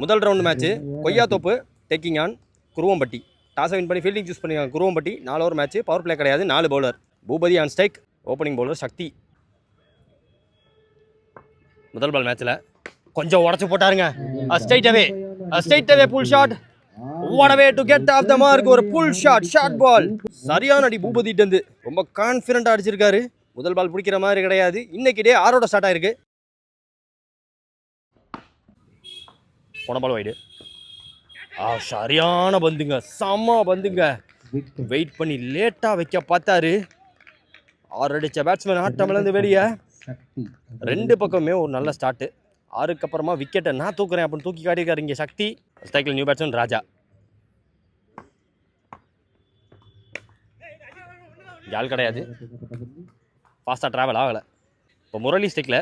முதல் round match Koyyathoppu taking on Kuruvampatti. டாஸை win பண்ணி fielding choose பண்ணிருக்காங்க. குருவம்பட்டி நாலு ஓவர் மேட்ச் பவர் பிளே கிடையாது நாலு bowler Boopathi on strike opening bowler Sakthi. முதல் பால் மேட்ச்சில் கொஞ்சம் உடச்சு போட்டாருங்க. Straight away straight away pull shot away to get off the mark ஒரு புல் ஷாட் ஷார்ட் பால் சரியான அடி பூபதிட்டு இருந்து. ரொம்ப கான்ஃபிடென்ட்டாக அடிச்சிருக்காரு. முதல் பால் பிடிக்கிற மாதிரி கிடையாது. இன்னைக்கு டே ஆரோட ஸ்டார்ட் ஆயிருக்கு. போன பால் வைடு ஆ சரியான பந்துங்க. செம்ம பந்துங்க. வெயிட் பண்ணி லேட்டாக வைக்க பார்த்தாரு. ஆறு அடித்த பேட்ஸ்மேன் ஆட்டமிலேருந்து வெளியே. ரெண்டு பக்கமே ஒரு நல்ல ஸ்டார்ட்டு ஆறுக்கு அப்புறமா விக்கெட்டை நான் தூக்குறேன் அப்படின்னு தூக்கி காட்டியிருக்காரு இங்கே சக்தி. ஸ்ட்ரைக்கில் நியூ பேட்ஸ்மேன் ராஜா. யாழ் கிடையாது. ஃபாஸ்ட்டாக ட்ராவல் ஆகலை. இப்போ முரளி ஸ்டிக்கில்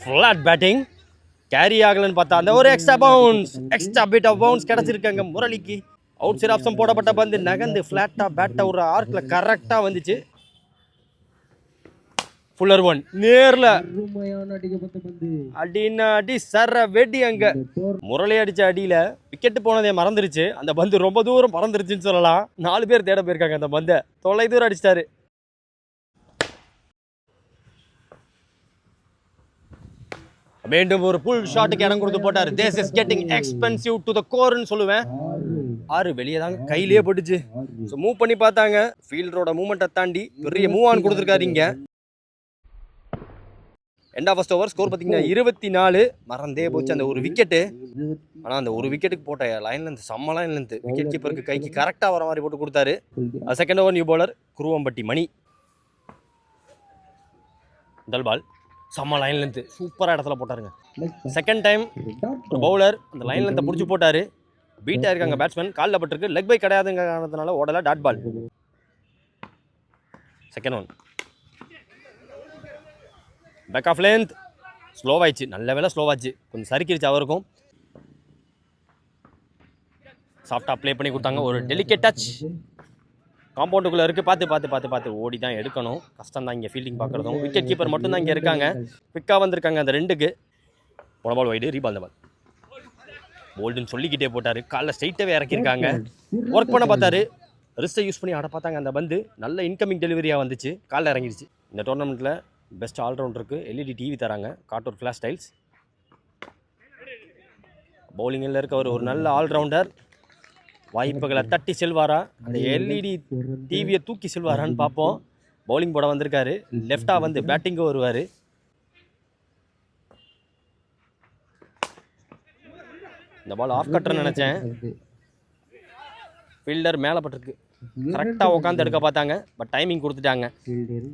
ஃப்ளாட் பேட்டிங் கேரி ஆகலன்னு பார்த்தா அந்த ஒரு extra bounce extra bit of bounce கிடச்சிருக்காங்க முரளிக்கு. அவுட் சைட் ஆப்ஷன் போடப்பட்ட பந்து நகர்ந்து ஃப்ளாட்டாக பேட்டை ஒரு ஆர்க்கில் கரெக்டாக வந்துச்சு. ஃபுல்லர் ஒன் நேரில். அடின்னா அடி சர வெடி அங்கே. முரளி அடித்த அடியில் விக்கெட் போனதே மறந்துருச்சு. அந்த பந்து ரொம்ப தூரம் மறந்துருச்சுன்னு சொல்லலாம். நாலு பேர் தேட போயிருக்காங்க அந்த பந்தை. தொலை தூரம் அடிச்சிட்டாரு. மீண்டும் ஒரு புல் ஷாட்டுக்கு இடம் கொடுத்து போட்டார். This is getting expensive to the கோர்னு சொல்லுவேன். ஆறு வெளியே தாங்க கையிலேயே போட்டுச்சு. ஸோ மூவ் பண்ணி பார்த்தாங்க. ஃபீல்டரோட மூமெண்ட்டை தாண்டி பெரிய மூவ் ஆன் கொடுத்துருக்காரு இங்க. End of first over score பார்த்தீங்கன்னா இருபத்தி நாலு மறந்தே போச்சு அந்த ஒரு விக்கெட்டு ஆனால் அந்த ஒரு விக்கெட்டுக்கு போட்ட லைன்லேருந்து செம்ம லைன்லேருந்து விக்கெட் கீப்பருக்கு கைக்கு கரெக்டாக வர மாதிரி போட்டு கொடுத்தாரு. Second over new bowler Kuruvampatti Mani. முதல் செம்ம லைன்லேருந்து சூப்பராக இடத்துல போட்டாருங்க. செகண்ட் டைம் ஒரு பவுலர் அந்த லைன் லென்த்தை பிடிச்சி போட்டாரு. பீட் ஆயிருக்காங்க பேட்ஸ்மேன் காலில் பட்டிருக்கு. லெக் பை கிடையாதுங்க காரணத்தினால ஓடல dot ball second one back of length ஸ்லோவாயிடுச்சு நல்ல வேலை ஸ்லோவாச்சு கொஞ்சம் சறுக்கிடுச்சு அவருக்கும். சாஃப்டாக ப்ளே பண்ணி கொடுத்தாங்க. ஒரு டெலிகேட் டச் காம்பவுண்டுக்குள்ளே இருக்குது பார்த்து பார்த்து பார்த்து பார்த்து. ஓடி தான் எடுக்கணும். கஷ்டம் தான் இங்கே ஃபீல்டிங் பார்க்குறதும். விக்கெட் கீப்பர் மட்டும் தான் இங்கே இருக்காங்க. குவிக்காக வந்திருக்காங்க அந்த ரெண்டுக்கு. போன பால் வைடு ரீபால் பால் போல்டுன்னு சொல்லிக்கிட்டே போட்டார். காலைல ஸ்ட்ரைட்டாகவே இறக்கியிருக்காங்க. ஒர்க் பண்ண பார்த்தாரு. ரிஸ்ட்டை யூஸ் பண்ணி ஆட பார்த்தாங்க அந்த பந்து. நல்ல இன்கமிங் டெலிவரியாக வந்துச்சு. காலைல இறங்கிடுச்சு இந்த டோர்னமெண்ட்டில் பெஸ்ட் ஆல்ரவுண்டருக்கு எல்இடி டிவி தராங்க. காட்டூர் ஃப்ளாஷ் ஸ்டைல்ஸ் பவுலிங்கில் இருக்க ஒரு ஒரு நல்ல ஆல்ரவுண்டர் வாய்ப்புகளை தட்டி செல்வாரா? அந்த எல்இடி டிவியை தூக்கி செல்வாரான்னு பார்ப்போம். பவுலிங் போட வந்திருக்காரு. லெஃப்டாக வந்து பேட்டிங்கு வருவார். இந்த பால் ஆஃப் கட்டுறேன்னு நினச்சேன். ஃபீல்டர் மேலே பட்டிருக்கு. கரெக்டாக உட்காந்து எடுக்க பார்த்தாங்க. பட் டைமிங் கொடுத்துட்டாங்க.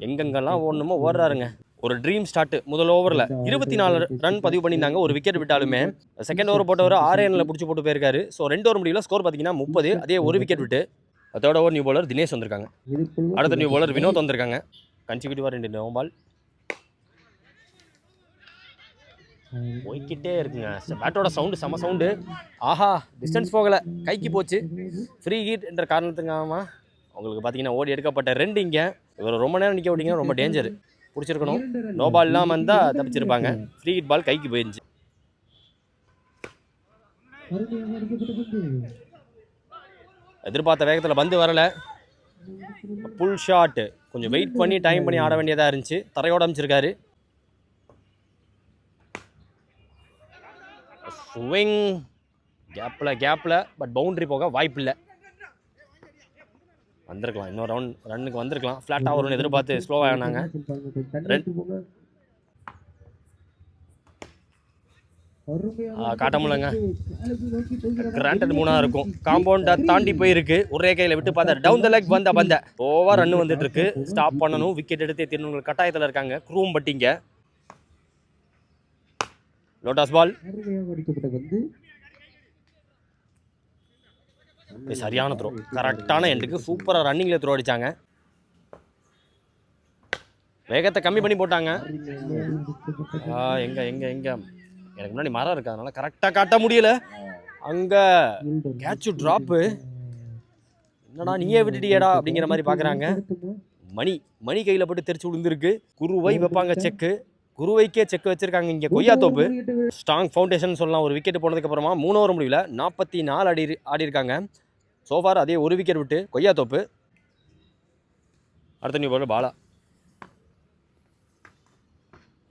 எங்கெங்கெல்லாம் ஓடணுமோ ஓடுறாருங்க. ஒரு ட்ரீம் ஸ்டார்ட் முதல் ஓவரில் இருபத்தி நாலு ரன் பதிவு பண்ணியிருந்தாங்க. ஒரு விக்கெட் விட்டாலுமே. செகண்ட் ஓவர் போட்டவர் ஆறு ரனில் பிடிச்சி போட்டு போயிருக்காரு. ஸோ ரெண்டு ஓவர் முடியல ஸ்கோர் பார்த்தீங்கன்னா முப்பது. அதே ஒரு விக்கெட் விட்டு third over new bowler Dinesh வந்திருக்காங்க. அடுத்த நியூ பவுலர் வினோத் வந்திருக்காங்க. கன்சிக்யூட்டிவாக ரெண்டு நோ பால். போய்க்கிட்டே இருக்குங்க. பேட்டோட சவுண்டு செம சவுண்டு ஆஹா டிஸ்டன்ஸ் போகலை. கைக்கு போச்சு. ஃப்ரீ ஹீட் என்ற காரணத்துக்காக உங்களுக்கு பார்த்தீங்கன்னா ஓடி எடுக்கப்பட்ட ரெண்டு இங்கே. இவர் ரொம்ப நேரம் நிற்க விட்டீங்கன்னா ரொம்ப டேஞ்சர் பிடிச்சிருக்கணும். நோ பால் இல்லாமல் இருந்தால் தப்பிச்சிருப்பாங்க. ஃப்ரீ ஹிட் பால் கைக்கு போயிருந்துச்சு. எதிர்பார்த்த வேகத்தில் பந்து வரல. புல் ஷாட் கொஞ்சம் வெயிட் பண்ணி டைம் பண்ணி ஆட வேண்டியதாக இருந்துச்சு. தரையோட அமைச்சிருக்காரு. ஸ்விங் கேப்பில் கேப்பில் பட் பவுண்டரி போக வாய்ப்பு இல்லை வந்திருக்கலாம். இன்னொரு ரவுண்ட் ரன்னுக்கு வந்திருக்கலாம். ஃப்ளாட்டாக வரும்னு எதிர்பார்த்து ஸ்லோவாக ஆனாங்க. காட்ட முடியலங்க. கிராண்டட் மூணாக இருக்கும். காம்பவுண்டை தாண்டி போயிருக்கு. ஒரே கையில் விட்டு பார்த்தா டவுன் த லெக் வந்த பந்த ஓவர் ரன் வந்துட்டு இருக்கு ஸ்டாப் பண்ணணும். விக்கெட் எடுத்தே திருநூறு கட்டாயத்தில் இருக்காங்க. குரூம் பட்டிங்க. லோட்டாஸ் பால் சரியான த்ரோ கரெக்டான எண்டுக்கு சூப்பராக ரன்னிங்கில் த்ரோ அடிச்சாங்க. வேகத்தை கம்மி பண்ணி போட்டாங்க. ஆ, எங்க எங்க எங்க? எனக்கு முன்னாடி மரம் இருக்கு அதனால கரெக்டாக காட்ட முடியல. அங்கே கேட்சு ட்ராப்பு என்னடா நீயே விட்டுட்டியடா அப்படிங்கிற மாதிரி பார்க்குறாங்க மணி மணி கையில் போட்டு தெரிச்சு விழுந்திருக்கு. குருவை வைப்பாங்க செக்கு குருவைக்கே செக் வச்சிருக்காங்க இங்கே கொய்யா தோப்பு. ஸ்ட்ராங் ஃபவுண்டேஷன் சொல்லலாம். ஒரு விக்கெட் போனதுக்கு அப்புறமா மூணு ஓவர் முடிவில் நாற்பத்தி நாலு அடி ஆடி இருக்காங்க சோஃபார் அதே ஒரு விக்கெட் விட்டு கொய்யா தோப்பு. அடுத்த new ball Bala.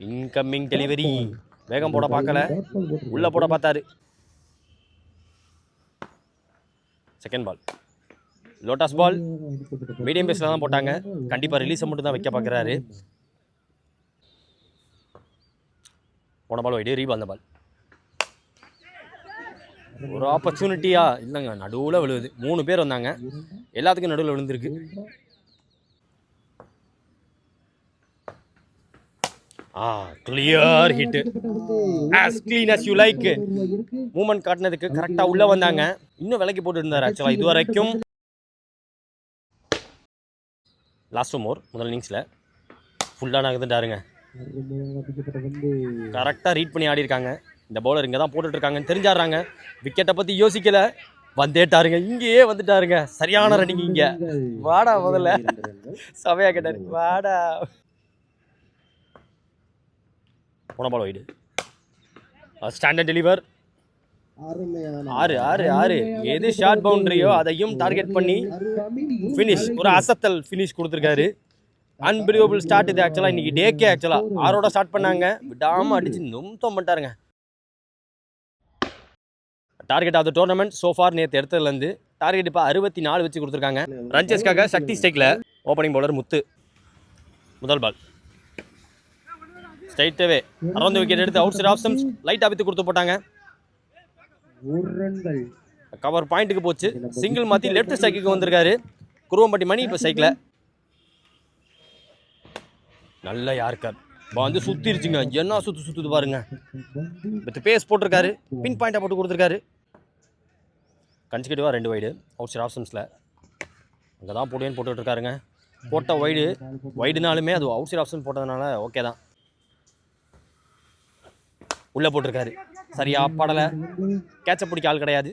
Incoming delivery வேகம் போட பார்க்கல. உள்ள போட பார்த்தாரு. Second ball lotus ball medium பேஸில் தான் போட்டாங்க. கண்டிப்பாக ரிலீஸை மட்டும் தான் வைக்க பார்க்குறாரு. போன பால் வைடு ரீபால் அந்த பால் ஒரு ஆப்பர்ச்சுனிட்டியா இல்லைங்க நடுவில் விழுவுது. மூணு பேர் வந்தாங்க. எல்லாத்துக்கும் நடுவில் விழுந்திருக்கு. ஆ clear hit as clean as you like moment காட்டினதுக்கு கரெக்டாக உள்ளே வந்தாங்க. இன்னும் விலைக்கு போட்டு இருந்தார் ஆக்சுவலாக இது வரைக்கும் லாஸ்ட் மோர் முதல் இன்னிங்ஸில் ஃபுல்லாக நகர்ந்துட்டாருங்க. கரெக்டாக ரீட் பண்ணி ஆடி இருக்காங்க இந்த பவுலர் இங்கே தான் போட்டுட்ருக்காங்கன்னு தெரிஞ்சாடுறாங்க விக்கெட்டை பற்றி யோசிக்கல. வந்துட்டாருங்க. இங்கேயே வந்துட்டாருங்க. சரியான ரன்னிங் இங்க. வாடா முதல்ல. சவையா கேட்டாரு. வாடா. போன பால் வைடு ஸ்டாண்டர்ட் டெலிவர் ஆறு ஆறு ஆறு. எது ஷார்ட் பவுண்டரியோ அதையும் டார்கெட் பண்ணி ஃபினிஷ் ஒரு அசத்தல் ஃபினிஷ் கொடுத்துருக்காரு. அன்பிலியபிள் ஸ்டார்ட் இது ஆக்சுவலாக இன்னைக்கு டேக்கே ஆக்சுவலாக ஆறோட ஸ்டார்ட் பண்ணாங்க. விடாமல் அடிச்சு நொம்தம் பண்ணிட்டாருங்க. Target of the tournament so far நேற்று எடுத்ததுலேருந்து டார்கெட் இப்போ அறுபத்தி நாலு வச்சு கொடுத்துருக்காங்க. ரன்சஸ்க்காக சக்தி ஸ்டேக்கில் ஓப்பனிங் பவுலர் முத்து. முதல் பால் ஸ்ட்ரைட்டாகவே அரௌண்ட் விக்கெட் எடுத்து அவுட் சைட் ஆப்ஷன்ஸ் லைட்டாக வித்து கொடுத்து போட்டாங்க. கவர் பாயிண்ட்டுக்கு போச்சு. சிங்கிள் மாற்றி லெஃப்ட் ஸ்ட்ரைக்கு வந்திருக்காரு. குருவம்பட்டி மணி இப்போ சைக்கில் நல்ல யார்கர் வந்து சுத்திருச்சுங்க. என்ன சுத்து சுத்துது பாருங்க. வித் பேஸ் போட்டிருக்காரு. பின் பாயிண்டை போட்டு கொடுத்துருக்காரு. கன்சிகூட்டிவாக ரெண்டு வைடு அவுட் சைட் ஆப்ஷன்ஸில் அங்கே தான் போடுவேன்னு போட்டுட்டு இருக்காருங்க. போட்ட வைடு வைடுனாலுமே அது அவுட் சைட் ஆப்ஷன் போட்டதுனால ஓகே தான். உள்ளே போட்டிருக்காரு. சரியா படலை. கேட்சை பிடிக்க ஆள் கிடையாது.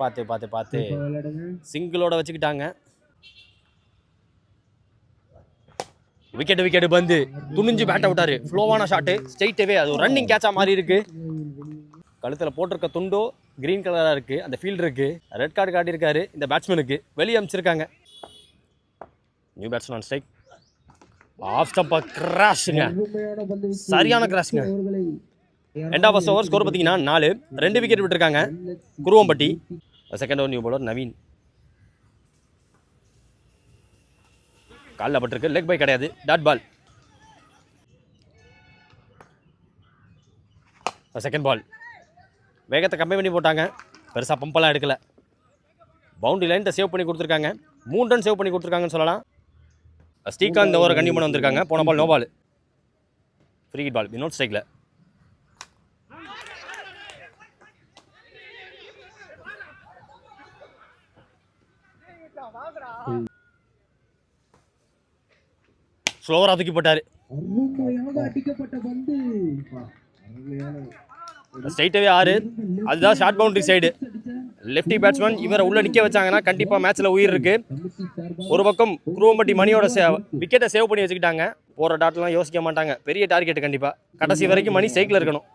பார்த்து பார்த்து பார்த்து. சிங்கிளோட வச்சுக்கிட்டாங்க. விக்கெட் விக்கெட் பந்து. துணிஞ்சு பேட் விட்டாரு. ஃப்ளோவான ஷாட்டு ஸ்ட்ரைட்டவே அது ஒரு ரன்னிங் கேட்சா மாதிரி இருக்கு. கழுத்தில் போட்டிருக்க துண்டோ கிரீன் கலராக இருக்கு. அந்த ஃபீல்டு இருக்கு. ரெட் கார்டு காட்டியிருக்காரு இந்த பேட்ஸ்மேனுக்கு வெளியே அமைச்சிருக்காங்க. நியூ பேட்ஸ்மேன் ஸ்ட்ரைக் ஆஃப் ஸ்டம்பா கிராஷுங்க சரியான கிராஷுங்க ரெண்டாம் ஆஃப் ஃபர்ஸ்ட் ஓவர் ஸ்கோர் பார்த்தீங்கன்னா நாலு. ரெண்டு விக்கெட் விட்டுருக்காங்க. Kuruvampatti. Second over new bowler Naveen. காலில் பட்டிருக்கு. லெக் பை கிடையாது. டாட் பால் செகண்ட் பால் வேகத்தை கம்மி பண்ணி போட்டாங்க. பெருசாக பம்பெல்லாம் எடுக்கலை. பவுண்டரி லைன்ட்ட சேவ் பண்ணி கொடுத்துருக்காங்க. மூணு ரன் சேவ் பண்ணி கொடுத்துருக்காங்கன்னு சொல்லலாம். ஸ்ரீகாந்த் இந்த ஓவரை கண்டிப்பாக பண்ண வந்திருக்காங்க. போன ball no ball free hit ball Vinod ஸ்ட்ரைக்கில் ஸ்லோவராக தூக்கி போட்டார். அடிக்கப்பட்ட பந்து. ஸ்ட்ரைட்டாகவே ஆறு. அதுதான் short boundary side lefty batsman இவரை உள்ள நிற்க வச்சாங்கன்னா கண்டிப்பாக மேட்ச்சில் உயிர் இருக்கு. ஒரு பக்கம் குருவம்பட்டி மணியோட சே விக்கெட்டை சேவ் பண்ணி வச்சுக்கிட்டாங்க. போகிற டாட்லாம் யோசிக்க மாட்டாங்க. பெரிய டார்கெட் கண்டிப்பாக கடைசி வரைக்கும் மணி சைக்கிள் இருக்கணும்.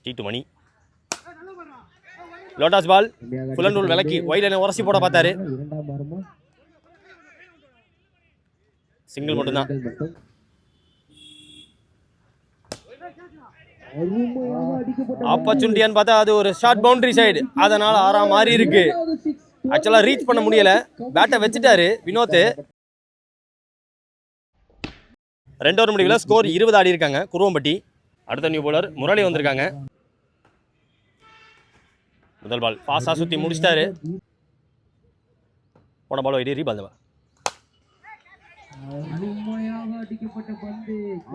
Straight Mani. Lotus ball full விலக்கி ஒயிட் உரசி போட பார்த்தாரு. சிங்கிள் மட்டும்தான் மட்டும் அருமையாக அடிக்கப்பட்ட ஆப்பர்ச்சுனிட்டியான்னு பார்த்தா அது ஒரு ஷார்ட் பவுண்டரி சைடு அதனால ஆறா மாதிரி இருக்கு. ஆக்சுவலாக ரீச் பண்ண முடியல. பேட்டை வச்சுட்டாரு வினோத் ரெண்டு ஓவர் முடிவில் ஸ்கோர் இருபது ஆடி இருக்காங்க. குருவம்பட்டி. அடுத்த நியூ bowler முரளி வந்திருக்காங்க. முதல் பால் ஃபாஸ்டாக சுற்றி முடிச்சிட்டாரு. போன பால் வைடி ரீபால்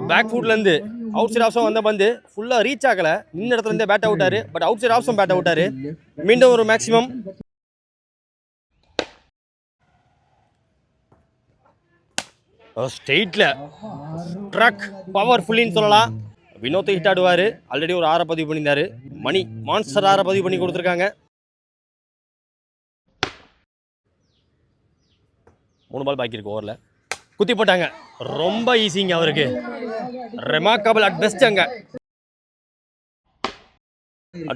பேக் ஃபுட்ல இருந்து அவுட் சைட் ஆப்ஷன் வந்த பந்து. ஃபுல்லாக ரீச் ஆகல. நின்ன இடத்துல இருந்தே பேட் அவுட்டாரு but out side option bat அவுட்டாரு மீண்டும் ஒரு மேக்ஸிமம் ஸ்ட்ரெயிட்டில் ட்ரக் பவர்ஃபுல்லின்னு சொல்லலாம். வினோத்தை ஹிட் ஆடுவார். ஆல்ரெடி ஒரு ஆறை பதிவு பண்ணியிருந்தாரு. மணி மான்ஸ்டர் ஆறை பதிவு பண்ணி கொடுத்துருக்காங்க. மூணு பால் பாக்கி இருக்கு ஓவரில் குத்தி போட்டாங்க ரொம்ப ஈஸிங்க அவருக்கு. ரெமார்க்கபிள் அட் பெஸ்ட் அங்க.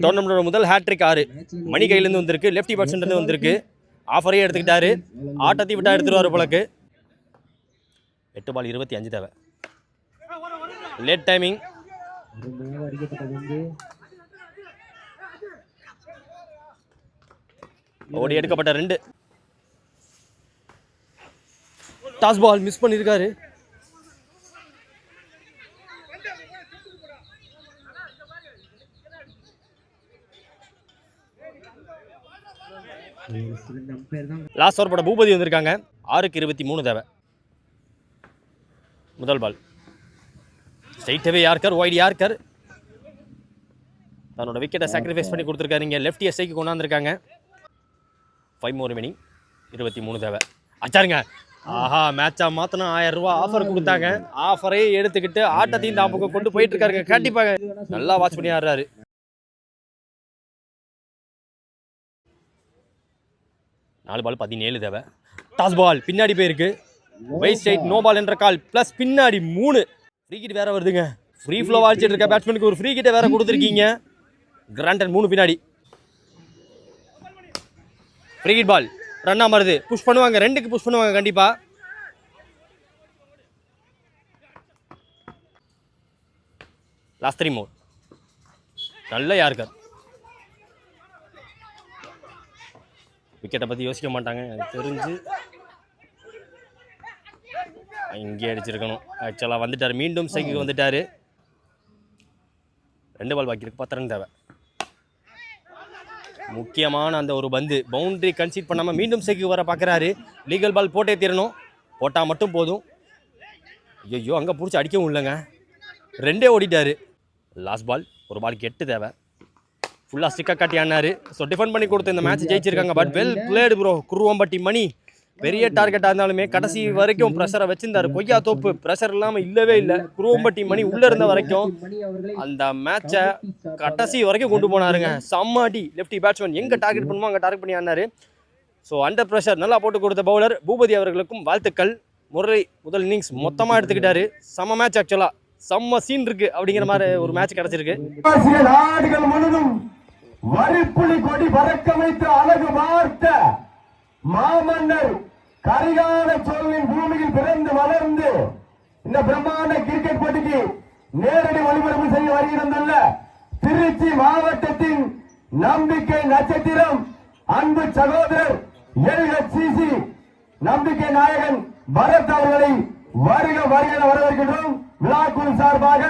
டோர்னமெண்டோட முதல் ஹேட்ரிக் ஆறு. மணி கையிலேருந்து வந்திருக்கு. லெஃப்டி பேட்ஸ்மேன்லேருந்து வந்திருக்கு. ஆஃபரே எடுத்துக்கிட்டாரு. ஆட்டத்தை விட்டா எடுத்துருவாரு போலக்கு. எட்டு பால் இருபத்தி அஞ்சு தேவை. லேட் டைமிங் ஓடி எடுக்கப்பட்ட ரெண்டு. டாஸ் பால் மிஸ் பண்ணியிருக்காரு லாஸ்ட் ஓவர் போட பூபதி வந்திருக்காங்க. ஆறுக்கு இருபத்தி மூணு தேவை. முதல் பால் ஸ்ட்ரைட்டவே யார்கர் ஒயிட் யார்கர் தன்னோட விக்கெட்டை சாக்ரிஃபைஸ் பண்ணி கொடுத்துருக்காரு. இங்கே லெஃப்ட் எஸ்ஐக்கு கொண்டாந்துருக்காங்க. ஃபைவ் மோர் மினி இருபத்தி மூணு தேவை. அச்சாருங்க. ஆஹா மேட்சா மாத்தனா ஆயிரம் ரூபாய் ஆஃபர் கொடுத்தாங்க. ஆஃபரே எடுத்துக்கிட்டு ஆட்டத்தையும் தான் பக்கம் கொண்டு போயிட்டு இருக்காருங்க கண்டிப்பாக நல்லா வாட்ச் பண்ணி ஆடுறாரு. நாலு பால் பதினேழு தேவை. டாஸ் பால் பின்னாடி போயிருக்கு. வைஸ் சைட் நோ பால் என்ற கால் ப்ளஸ் பின்னாடி மூணு. ஃப்ரீ கிட் வேற வருதுங்க. ஃப்ரீ ஃப்ளோ அடிச்சிட்டு இருக்க பேட்ஸ்மேனுக்கு ஒரு ஃப்ரீ கிட்டே வேற கொடுத்துருக்கீங்க. கிராண்டன் மூணு பின்னாடி. ஃப்ரீ கிட் பால் ரன்னா மருது புஷ் பண்ணுவாங்க. ரெண்டுக்கு புஷ் பண்ணுவாங்க கண்டிப்பாக லாஸ்ட் த்ரீ மோர் நல்ல யாருக்கார் விக்கெட்டை பற்றி யோசிக்க மாட்டாங்க. எனக்கு தெரிஞ்சு இங்கே அடிச்சிருக்கணும். ஆக்சுவலாக வந்துட்டார். மீண்டும் சைக்கு வந்துட்டார். ரெண்டு பால் பாக்கி இருக்கு. பத்து ரன் தேவை. முக்கியமான அந்த ஒரு பந்து. பவுண்டரி கன்சீட் பண்ணாமல் மீண்டும் சைக்கு வர பார்க்குறாரு லீகல் பால் போட்டே தீரணும். போட்டால் மட்டும் போதும். ஐயோ அங்கே பிடிச்சி அடிக்கவும் இல்லைங்க. ரெண்டே ஓடிட்டாரு. லாஸ்ட் பால் ஒரு பாலுக்கு எட்டு தேவை. ஃபுல்லாக ஸ்டிக்காக காட்டி ஆடினாரு. ஸோ டிஃபெண்ட் பண்ணி கொடுத்து இந்த மேட்ச் ஜெயிச்சிருக்காங்க. But well played bro Kuruvampatti Mani. பெரிய டார்கெட்டாக இருந்தாலுமே கடைசி வரைக்கும் ப்ரெஷரை வச்சிருந்தாரு. கொய்யா தோப்பு. ப்ரெஷர் இல்லாமல் இல்லவே இல்லை. குருவம்பட்டி மணி உள்ளே இருந்த வரைக்கும் அந்த மேட்சை கடைசி வரைக்கும் கொண்டு போனாருங்க. சம்மாடி லெஃப்டி பேட்ஸ்மேன் எங்கே டார்கெட் பண்ணுமோ அங்கே டார்கெட் பண்ணி ஆனார். ஸோ அண்டர் ப்ரெஷர் நல்லா போட்டு கொடுத்த பவுலர் பூபதி அவர்களுக்கும் வாழ்த்துக்கள். முரளி முதல் இன்னிங்ஸ் மொத்தமாக எடுத்துக்கிட்டாரு. செம்ம மேட்ச் ஆக்சுவலாக செம்ம சீன் இருக்கு அப்படிங்கிற மாதிரி ஒரு மேட்ச் கிடச்சிருக்கு. நாடுகள் முழுதும் வரிப்புலி கொடி பறக்க வைத்து அழகு பார்த்த மாமன்னர் கரிகால சோழனின் பூமியில் பிறந்து வளர்ந்து இந்த பிரம்மாண்ட கிரிக்கெட் போட்டிக்கு நேரடி ஒளிபரப்பு செய்ய வருகிறதல்ல திருச்சி மாவட்டத்தின் நம்பிக்கை நட்சத்திரம் அன்பு சகோதரர் எல்ஹெச்சிசி. நம்பிக்கை நாயகன் பரத் அவர்களை வருக வருக வரவேற்கின்றோம். விழாக்குழு சார்பாக